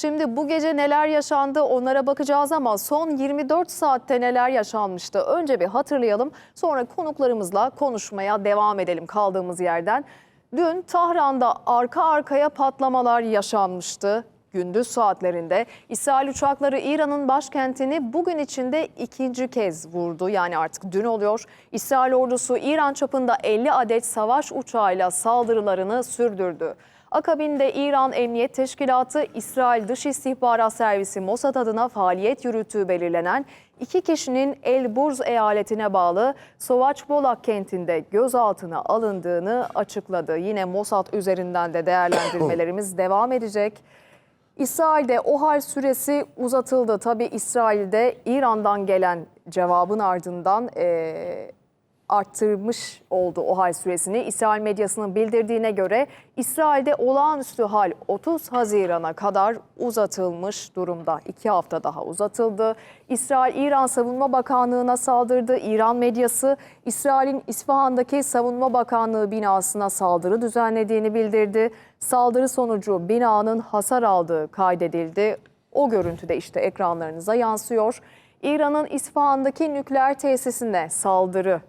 Şimdi bu gece neler yaşandı onlara bakacağız ama son 24 saatte neler yaşanmıştı? Önce bir hatırlayalım sonra konuklarımızla konuşmaya devam edelim kaldığımız yerden. Dün Tahran'da arka arkaya patlamalar yaşanmıştı. Gündüz saatlerinde İsrail uçakları İran'ın başkentini bugün içinde ikinci kez vurdu. Yani artık dün oluyor. İsrail ordusu İran çapında 50 adet savaş uçağıyla saldırılarını sürdürdü. Akabinde İran Emniyet Teşkilatı, İsrail Dış İstihbarat Servisi Mossad adına faaliyet yürüttüğü belirlenen iki kişinin Elburz eyaletine bağlı Sovaç-Bolak kentinde gözaltına alındığını açıkladı. Yine Mossad üzerinden de değerlendirmelerimiz devam edecek. İsrail'de OHAL süresi uzatıldı. Tabi İsrail'de İran'dan gelen cevabın ardından eee, arttırmış oldu OHAL süresini. İsrail medyasının bildirdiğine göre İsrail'de olağanüstü hal 30 Haziran'a kadar uzatılmış durumda. İki hafta daha uzatıldı. İsrail İran Savunma Bakanlığı'na saldırdı. İran medyası İsrail'in İsfahan'daki Savunma Bakanlığı binasına saldırı düzenlediğini bildirdi. Saldırı sonucu binanın hasar aldığı kaydedildi. O görüntü de işte ekranlarınıza yansıyor. İran'ın İsfahan'daki nükleer tesisine saldırı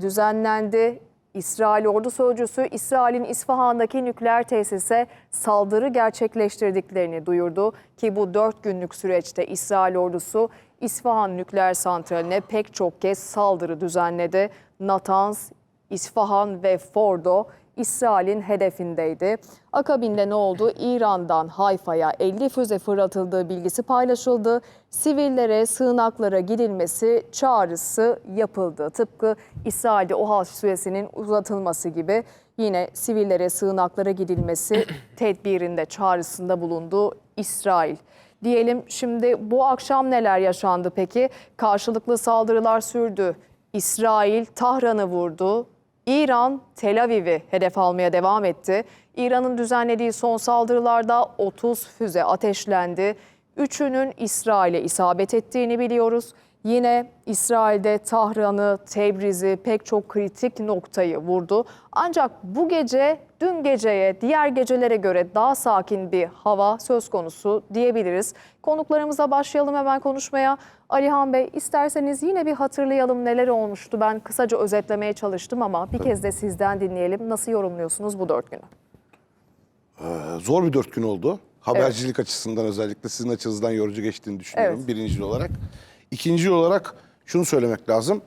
düzenlendi. İsrail ordu sözcüsü İsrail'in İsfahan'daki nükleer tesise saldırı gerçekleştirdiklerini duyurdu ki bu dört günlük süreçte İsrail ordusu İsfahan nükleer santraline pek çok kez saldırı düzenledi. Natanz, İsfahan ve Fordo İsrail'in hedefindeydi. Akabinde ne oldu? İran'dan Hayfa'ya 50 füze fırlatıldığı bilgisi paylaşıldı. Sivillere, sığınaklara gidilmesi çağrısı yapıldı. Tıpkı İsrail'de OHAL süresinin uzatılması gibi yine sivillere, sığınaklara gidilmesi tedbirinde çağrısında bulundu İsrail. Diyelim şimdi bu akşam neler yaşandı peki? Karşılıklı saldırılar sürdü. İsrail Tahran'ı vurdu. İran Tel Aviv'i hedef almaya devam etti. İran'ın düzenlediği son saldırılarda 30 füze ateşlendi. Üçünün İsrail'e isabet ettiğini biliyoruz. Yine İsrail'de Tahran'ı, Tebriz'i pek çok kritik noktayı vurdu. Ancak bu gece dün geceye, diğer gecelere göre daha sakin bir hava söz konusu diyebiliriz. Konuklarımıza başlayalım hemen konuşmaya. Alihan Bey isterseniz yine bir hatırlayalım neler olmuştu. Ben kısaca özetlemeye çalıştım ama bir kez de sizden dinleyelim. Nasıl yorumluyorsunuz bu dört günü? Ee, zor bir dört gün oldu. Habercilik açısından özellikle sizin açınızdan yorucu geçtiğini düşünüyorum Evet. birinci olarak. İkinci olarak şunu söylemek lazım.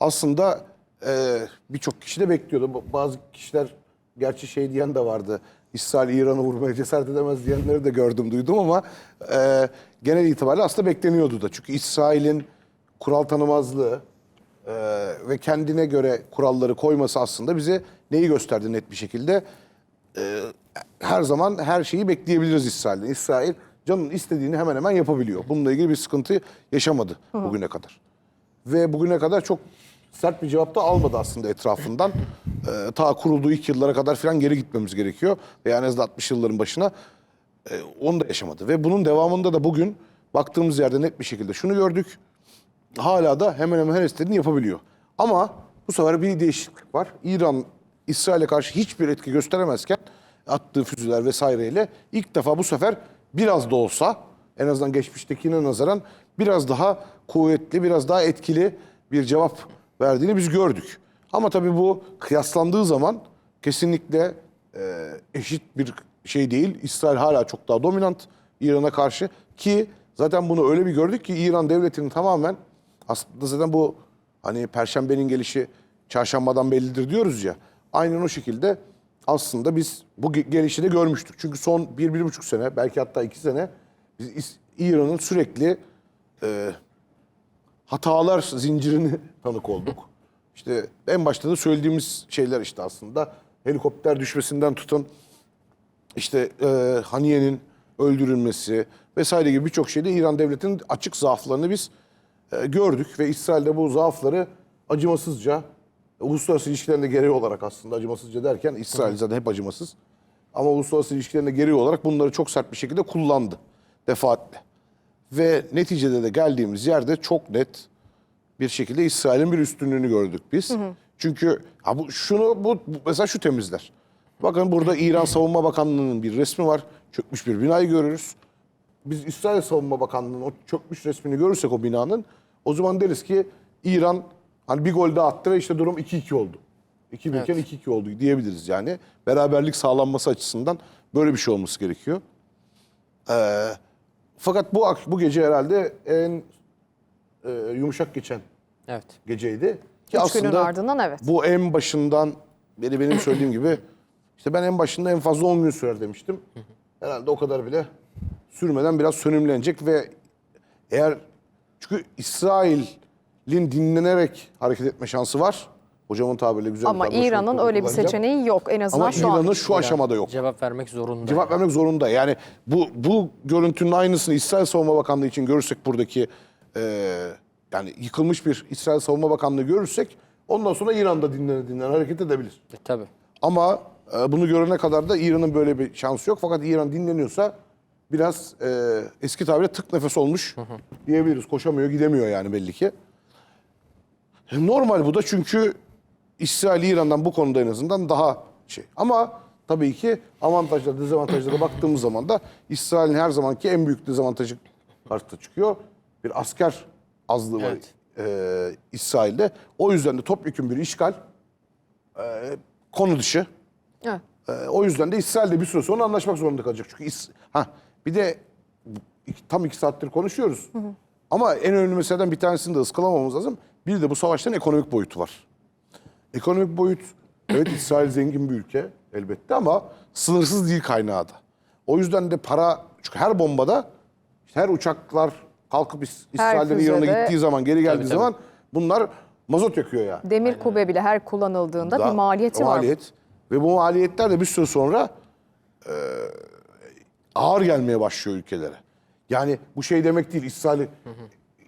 Aslında e, birçok kişi de bekliyordu. Ba- Bazı kişiler gerçi şey diyen de vardı. İsrail İran'ı vurmaya cesaret edemez diyenleri de gördüm duydum ama e, genel itibariyle aslında bekleniyordu da. Çünkü İsrail'in kural tanımazlığı e, ve kendine göre kuralları koyması aslında bize neyi gösterdi net bir şekilde? her zaman her şeyi bekleyebiliriz İsrail'den. İsrail canın istediğini hemen hemen yapabiliyor. Bununla ilgili bir sıkıntı yaşamadı bugüne kadar. Ve bugüne kadar çok sert bir cevap da almadı aslında etrafından. Ee, ta kurulduğu ilk yıllara kadar falan geri gitmemiz gerekiyor. Veya en azından 60 yılların başına e, onu da yaşamadı. Ve bunun devamında da bugün baktığımız yerde net bir şekilde şunu gördük. Hala da hemen hemen her istediğini yapabiliyor. Ama bu sefer bir değişiklik var. İran İsrail'e karşı hiçbir etki gösteremezken attığı füzeler vesaireyle ilk defa bu sefer biraz da olsa en azından geçmiştekine nazaran biraz daha kuvvetli, biraz daha etkili bir cevap verdiğini biz gördük. Ama tabii bu kıyaslandığı zaman kesinlikle e, eşit bir şey değil. İsrail hala çok daha dominant İran'a karşı ki zaten bunu öyle bir gördük ki İran devletinin tamamen aslında zaten bu hani perşembenin gelişi çarşambadan bellidir diyoruz ya. Aynen o şekilde aslında biz bu ge- gelişi de görmüştük. Çünkü son bir, bir buçuk sene belki hatta iki sene biz İran'ın sürekli e, hatalar zincirini tanık olduk. İşte en başta da söylediğimiz şeyler işte aslında helikopter düşmesinden tutun işte e, Haniye'nin öldürülmesi vesaire gibi birçok şeyde İran devletinin açık zaaflarını biz e, gördük ve İsrail'de bu zaafları acımasızca uluslararası ilişkilerinde gereği olarak aslında acımasızca derken İsrail zaten hep acımasız ama uluslararası ilişkilerinde gereği olarak bunları çok sert bir şekilde kullandı defaatle. Ve neticede de geldiğimiz yerde çok net bir şekilde İsrail'in bir üstünlüğünü gördük biz. Çünkü ha bu şunu bu- mesela şu temizler. Bakın burada İran Savunma Bakanlığı'nın bir resmi var. Çökmüş bir binayı görürüz. biz İsrail Savunma Bakanlığı'nın o çökmüş resmini görürsek o binanın o zaman deriz ki İran hani bir gol daha attı ve işte durum 2-2 oldu. 2 birken 2-2 oldu diyebiliriz yani. Beraberlik sağlanması açısından böyle bir şey olması gerekiyor. Ee, fakat bu bu gece herhalde en e, yumuşak geçen Evet. geceydi. Ki Üç günün ardından evet. Bu en başından beri benim söylediğim gibi işte ben en başında en fazla 10 gün sürer demiştim. Herhalde o kadar bile sürmeden biraz sönümlenecek ve eğer çünkü İsrail'in dinlenerek hareket etme şansı var. Hocamın tabiriyle güzel Ama bir tabir, İran'ın öyle bir seçeneği yok en azından Ama şu an. İran'ın şu aşamada yok. Cevap vermek zorunda. Cevap vermek zorunda. Yani bu bu görüntünün aynısını İsrail Savunma Bakanlığı için görürsek buradaki e, yani yıkılmış bir İsrail Savunma Bakanlığı görürsek ondan sonra İran'da dinlene dinlene hareket edebilir. E, tabii. Ama e, bunu görene kadar da İran'ın böyle bir şansı yok. Fakat İran dinleniyorsa biraz e, eski tabirle tık nefes olmuş diyebiliriz. Koşamıyor, gidemiyor yani belli ki. E, Normal bu da çünkü İsrail İran'dan bu konuda en azından daha şey. Ama tabii ki avantajlara, dezavantajlara baktığımız zaman da İsrail'in her zamanki en büyük dezavantajı karşıda çıkıyor. Bir asker azlığı var Evet. e, İsrail'de. O yüzden de topyekun bir işgal e, konu dışı. Evet. Ee, o yüzden de İsrail'de bir süre sonra anlaşmak zorunda kalacak. Çünkü İs- ha bir de iki- tam iki saattir konuşuyoruz. Ama en önemli meseleden bir tanesini de ıskalamamız lazım. Bir de bu savaşların ekonomik boyutu var. Ekonomik boyut, evet İsrail zengin bir ülke elbette ama sınırsız değil kaynağı da. O yüzden de para, çünkü her bombada, işte her uçaklar kalkıp İs- İsrail'den İran'a gittiği zaman, geri geldiği Tabii, tabii. zaman bunlar mazot yakıyor yani. Demir kubbe bile her kullanıldığında Da- bir maliyeti var. maliyet. Ve bu maliyetler de bir süre sonra e, ağır gelmeye başlıyor ülkelere. Yani bu şey demek değil, İsrail'i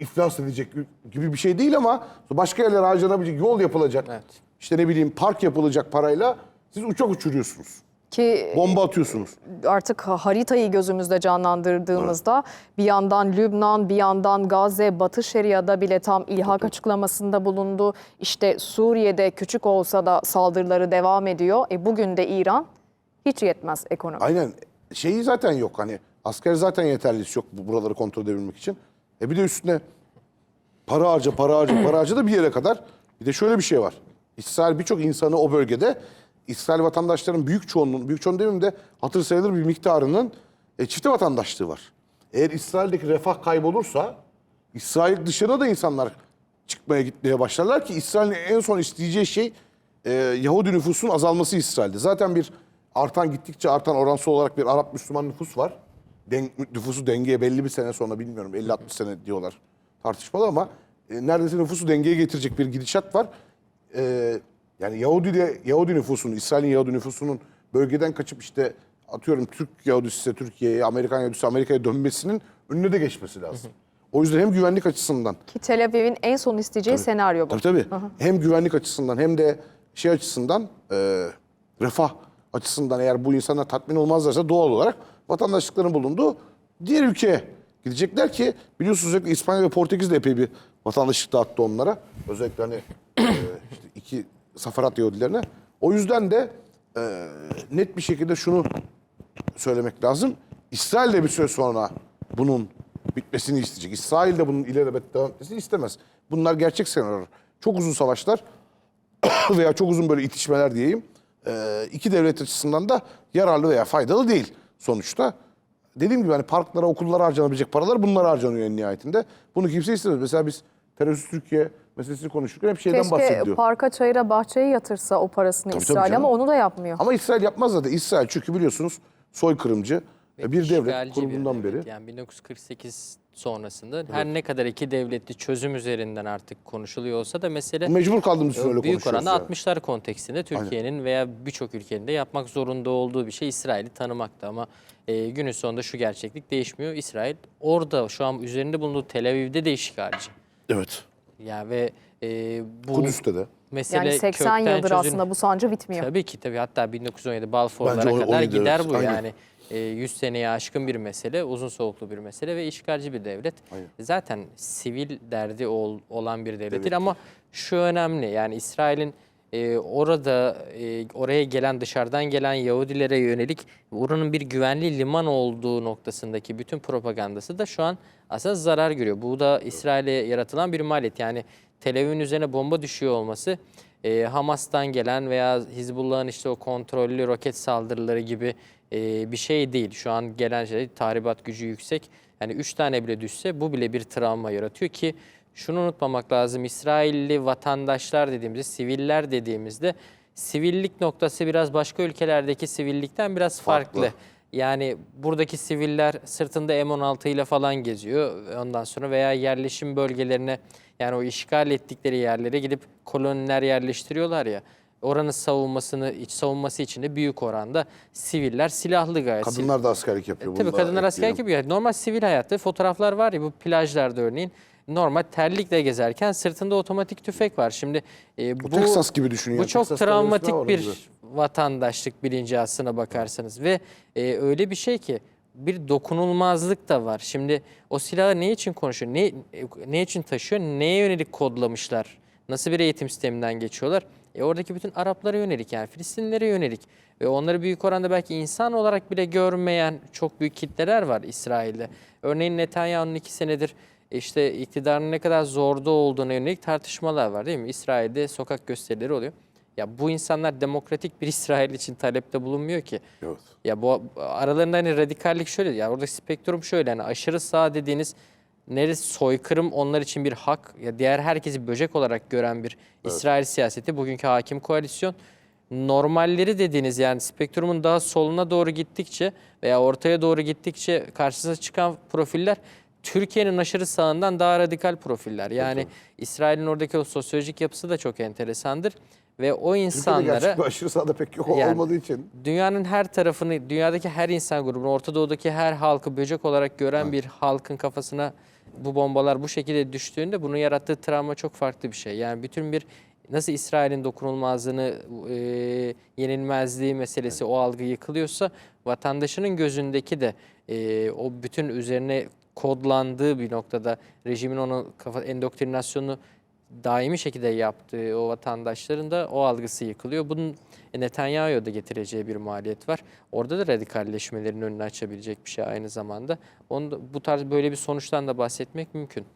iflas edecek gibi bir şey değil ama başka yerlere harcanabilecek, yol yapılacak. Evet. İşte ne bileyim park yapılacak parayla siz uçak uçuruyorsunuz. Ki Bomba atıyorsunuz. artık haritayı gözümüzde canlandırdığımızda bir yandan Lübnan, bir yandan Gazze, Batı Şeria'da bile tam ilhak açıklamasında bulundu. İşte Suriye'de küçük olsa da saldırıları devam ediyor. E bugün de İran hiç yetmez ekonomi. Aynen. Şeyi zaten yok hani asker zaten yeterlisi yok bu- buraları kontrol edebilmek için. E bir de üstüne para harca, para harca, para harca da bir yere kadar. Bir de şöyle bir şey var. İsrail birçok insanı o bölgede İsrail vatandaşların büyük çoğunluğunun, büyük çoğunluğun demeyeyim de hatır sayılır bir miktarının e, çifte vatandaşlığı var. Eğer İsrail'deki refah kaybolursa İsrail dışına da insanlar çıkmaya gitmeye başlarlar ki İsrail'in en son isteyeceği şey e, Yahudi nüfusun azalması İsrail'de. Zaten bir artan gittikçe artan oransal olarak bir Arap Müslüman nüfus var. Den, nüfusu dengeye belli bir sene sonra bilmiyorum 50-60 sene diyorlar tartışmalı ama e, neredeyse nüfusu dengeye getirecek bir gidişat var. E, yani Yahudi de Yahudi nüfusunun, İsrail'in Yahudi nüfusunun bölgeden kaçıp işte atıyorum Türk Yahudisi ise Türkiye'ye, Amerikan Yahudisi Amerika'ya dönmesinin önüne de geçmesi lazım. O yüzden hem güvenlik açısından Ki Tel Aviv'in en son isteyeceği senaryo bu. Tabii tabii. Hem güvenlik açısından hem de şey açısından e, refah açısından eğer bu insanlar tatmin olmazlarsa doğal olarak vatandaşlıkların bulunduğu diğer ülkeye gidecekler ki biliyorsunuz özellikle İspanya ve Portekiz de epey bir vatandaşlık dağıttı onlara. Özellikle hani e, işte iki safarat Yahudilerine. O yüzden de e, net bir şekilde şunu söylemek lazım. İsrail de bir süre sonra bunun bitmesini isteyecek. İsrail de bunun ilelebet devam etmesini istemez. Bunlar gerçek senaryolar. Çok uzun savaşlar veya çok uzun böyle itişmeler diyeyim. Ee, iki devlet açısından da yararlı veya faydalı değil sonuçta. Dediğim gibi hani parklara, okullara harcanabilecek paralar bunlar harcanıyor en nihayetinde. Bunu kimse istemez. Mesela biz terörist Türkiye meselesini konuşurken hep şeyden Keşke bahsediliyor. parka, çayıra, bahçeye yatırsa o parasını Tabii, tabii İsrail canım. ama onu da yapmıyor. Ama İsrail yapmaz zaten. İsrail çünkü biliyorsunuz soykırımcı Ve bir devlet bir kurumundan beri. Yani 1948 sonrasında her ne kadar iki devletli çözüm üzerinden artık konuşuluyor olsa da mesele Mecbur kaldığımız için öyle büyük konuşuyoruz. oranda yani. 60'lar kontekstinde Türkiye'nin veya birçok ülkenin de yapmak zorunda olduğu bir şey İsrail'i tanımakta ama e, günün sonunda şu gerçeklik değişmiyor. İsrail orada şu an üzerinde bulunduğu Tel Aviv'de de işgalci. Evet. Ya ve e, bu Kudüs'te de. mesele Yani 80 kökten yıldır çözül- aslında bu sancı bitmiyor. Tabii ki tabii hatta 1917 Balfour'lara Bence o- kadar 17 gider evet, bu aynen. yani. E, 100 seneye aşkın bir mesele, uzun soluklu bir mesele ve işgalci bir devlet. Aynen. Zaten sivil derdi ol- olan bir devlet değil ama şu önemli yani İsrail'in e, orada e, oraya gelen dışarıdan gelen Yahudilere yönelik oranın bir güvenli liman olduğu noktasındaki bütün propagandası da şu an aslında zarar görüyor. Bu da İsrail'e yaratılan bir maliyet. Yani Tel Aviv'in üzerine bomba düşüyor olması e, Hamas'tan gelen veya Hizbullah'ın işte o kontrollü roket saldırıları gibi e, bir şey değil. Şu an gelen şey tahribat gücü yüksek. Yani 3 tane bile düşse bu bile bir travma yaratıyor ki şunu unutmamak lazım. İsrailli vatandaşlar dediğimizde, siviller dediğimizde sivillik noktası biraz başka ülkelerdeki sivillikten biraz farklı. Farklı. Yani buradaki siviller sırtında M16 ile falan geziyor. Ondan sonra veya yerleşim bölgelerine yani o işgal ettikleri yerlere gidip koloniler yerleştiriyorlar ya. Oranın savunmasını, iç savunması için de büyük oranda siviller silahlı gayet. Kadınlar da askerlik yapıyor. E, Tabii kadınlar askerlik yapıyor. Normal sivil hayatta fotoğraflar var ya bu plajlarda örneğin normal terlikle gezerken sırtında otomatik tüfek var. Şimdi e, bu, Texas gibi düşün Bu ya. çok Texas'ta travmatik bir vatandaşlık bilinci aslına bakarsanız ve e, öyle bir şey ki bir dokunulmazlık da var. Şimdi o silahı ne için konuşuyor? Ne ne için taşıyor? Neye yönelik kodlamışlar? Nasıl bir eğitim sisteminden geçiyorlar? E oradaki bütün Araplara yönelik yani Filistinlilere yönelik ve onları büyük oranda belki insan olarak bile görmeyen çok büyük kitleler var İsrail'de. Örneğin Netanyahu'nun iki senedir işte iktidarın ne kadar zorda olduğuna yönelik tartışmalar var değil mi? İsrail'de sokak gösterileri oluyor. Ya bu insanlar demokratik bir İsrail için talepte bulunmuyor ki. Evet. Ya bu aralarında hani radikallik şöyle ya orada spektrum şöyle hani aşırı sağ dediğiniz neresi soykırım onlar için bir hak ya diğer herkesi böcek olarak gören bir İsrail siyaseti bugünkü hakim koalisyon normalleri dediğiniz yani spektrumun daha soluna doğru gittikçe veya ortaya doğru gittikçe karşısına çıkan profiller Türkiye'nin aşırı sağından daha radikal profiller. Yani İsrail'in oradaki o sosyolojik yapısı da çok enteresandır ve o bir aşırı sağda pek yok Yani- olmadığı için. dünyanın her tarafını, dünyadaki her insan grubunu, Orta Doğu'daki her halkı böcek olarak gören bir halkın kafasına bu bombalar bu şekilde düştüğünde bunun yarattığı travma çok farklı bir şey. Yani bütün bir nasıl İsrail'in dokunulmazlığını, e, yenilmezliği meselesi o algı yıkılıyorsa vatandaşının gözündeki de e, o bütün üzerine kodlandığı bir noktada rejimin onu kafa endoktrinasyonu daimi şekilde yaptığı o vatandaşların da o algısı yıkılıyor. Bunun Netanyahu'ya da getireceği bir maliyet var. Orada da radikalleşmelerin önünü açabilecek bir şey aynı zamanda. Onu da, bu tarz böyle bir sonuçtan da bahsetmek mümkün.